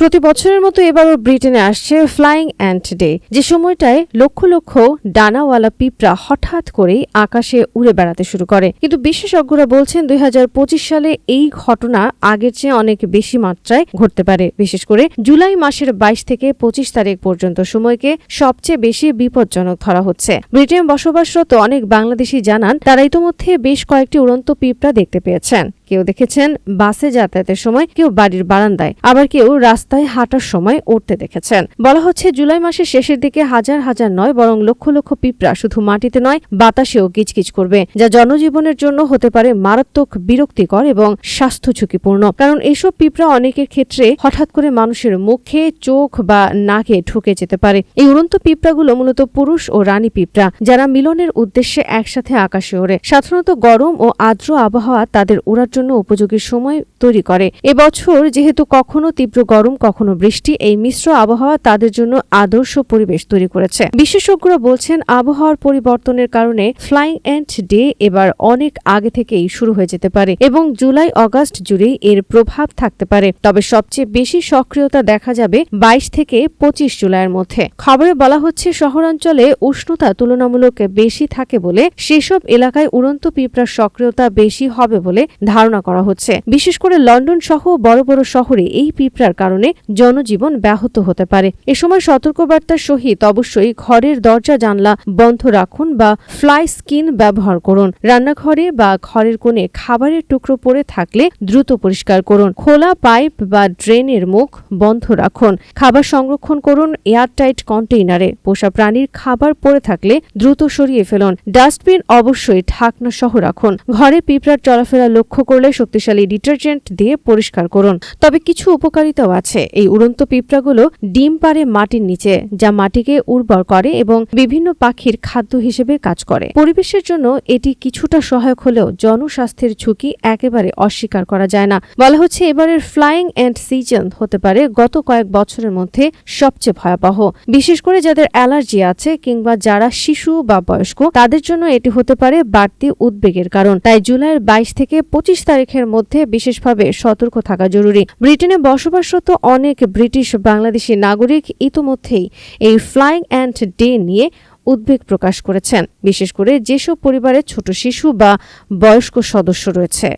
প্রতি বছরের মতো এবারও ব্রিটেনে আসছে ফ্লাইং অ্যান্ট ডে যে সময়টায় লক্ষ লক্ষ ডানাওয়ালা পিঁপড়া হঠাৎ করেই আকাশে উড়ে বেড়াতে শুরু করে। কিন্তু বিশেষজ্ঞরা বলছেন দুই হাজার পঁচিশ সালে এই ঘটনা আগের চেয়ে অনেক বেশি মাত্রায় ঘটতে পারে। বিশেষ করে জুলাই মাসের বাইশ থেকে পঁচিশ তারিখ পর্যন্ত সময়কে সবচেয়ে বেশি বিপজ্জনক ধরা হচ্ছে। ব্রিটেনে বসবাসরত অনেক বাংলাদেশি জানান, তারা ইতোমধ্যে বেশ কয়েকটি উড়ন্ত পিঁপড়া দেখতে পেয়েছেন। কেউ দেখেছেন বাসে যাতায়াতের সময়, কেউ বাড়ির বারান্দায়, আবার কেউ রাস্তায় হাঁটার সময় উঠতে দেখেছেন। বলা হচ্ছে জুলাই মাসের শেষের দিকে হাজার হাজার নয়, বরং লক্ষ লক্ষ পিঁপড়া শুধু মাটিতে নয়, বাতাসেও কিচকিচ করবে, যা জনজীবনের জন্য হতে পারে মারাত্মক বিরক্তিকর এবং স্বাস্থ্য ঝুঁকিপূর্ণ। কারণ এসব পিঁপড়া অনেকের ক্ষেত্রে হঠাৎ করে মানুষের মুখে, চোখ বা নাকে ঢুকে যেতে পারে। এই উড়ন্ত পিঁপড়াগুলো মূলত পুরুষ ও রানী পিঁপড়া, যারা মিলনের উদ্দেশ্যে একসাথে আকাশে ওড়ে। সাধারণত গরম ও আর্দ্র আবহাওয়া তাদের ওড়ার জন্য উপযোগী সময় তৈরি করে। এবছর যেহেতু কখনো তীব্র গরম, কখনো বৃষ্টি, এই মিশ্র আবহাওয়া তাদের জন্য আদর্শ পরিবেশ তৈরি করেছে। বিশেষজ্ঞরা বলছেন, আবহাওয়ার পরিবর্তনের কারণে ফ্লাইং অ্যান্ড ডে এবার অনেক আগে থেকেই শুরু হয়ে যেতে পারে এবং জুলাই, অগাস্ট জুড়েই এর প্রভাব থাকতে পারে। তবে সবচেয়ে বেশি সক্রিয়তা দেখা যাবে বাইশ থেকে পঁচিশ জুলাইয়ের মধ্যে। খবরে বলা হচ্ছে, শহরাঞ্চলে উষ্ণতা তুলনামূলক বেশি থাকে বলে সেসব এলাকায় উড়ন্ত পিঁপড়ার সক্রিয়তা বেশি হবে বলে ধারণা করা হচ্ছে। বিশেষ করে লন্ডন সহ বড় বড় শহরে এই পিঁপড়ার কারণে জনজীবন ব্যাহত হতে পারে। এ সময় সতর্কবার্তার সহিত অবশ্যই ঘরের দরজা, জানলা বন্ধ রাখুন বা ফ্লাই স্কিন ব্যবহার করুন। রান্নাঘরে বা ঘরের কোণে খাবারের টুকরো পড়ে থাকলে দ্রুত পরিষ্কার করুন। খোলা পাইপ বা ড্রেনের মুখ বন্ধ রাখুন। খাবার সংরক্ষণ করুন এয়ারটাইট কন্টেইনারে। পোষা প্রাণীর খাবার পড়ে থাকলে দ্রুত সরিয়ে ফেলুন। ডাস্টবিন অবশ্যই ঢাকনা সহ রাখুন। ঘরে পিঁপড়ার চলাফেরা লক্ষ্য করলে শক্তিশালী ডিটারজেন্ট দিয়ে পরিষ্কার করুন। তবে কিছু উপকারিতাও আছে। এই উড়ন্ত পিঁপড়াগুলো ডিম পারে মাটির নিচে, যা মাটিকে উর্বর করে এবং বিভিন্ন পাখির খাদ্য হিসেবে কাজ করে। পরিবেশের জন্য এটি কিছুটা সহায়ক হলেও জনস্বাস্থ্যের ঝুঁকি একেবারে অস্বীকার করা যায় না। বলা হচ্ছে এবারের ফ্লাইং অ্যান্ড সিজন হতে পারে গত কয়েক বছরের মধ্যে সবচেয়ে ভয়াবহ। বিশেষ করে যাদের অ্যালার্জি আছে কিংবা যারা শিশু বা বয়স্ক, তাদের জন্য এটি হতে পারে বাড়তি উদ্বেগের কারণ। তাই জুলাইয়ের বাইশ থেকে পঁচিশ তারিখের মধ্যে বিশেষভাবে সতর্ক থাকা জরুরি। ব্রিটেনে বসবাসরত অনেক ব্রিটিশ বাংলাদেশি নাগরিক ইতোমধ্যেই এই ফ্লাইং অ্যান্ড ডে নিয়ে উদ্বেগ প্রকাশ করেছেন। বিশেষ করে যেসব পরিবারে ছোট শিশু বা বয়স্ক সদস্য রয়েছে।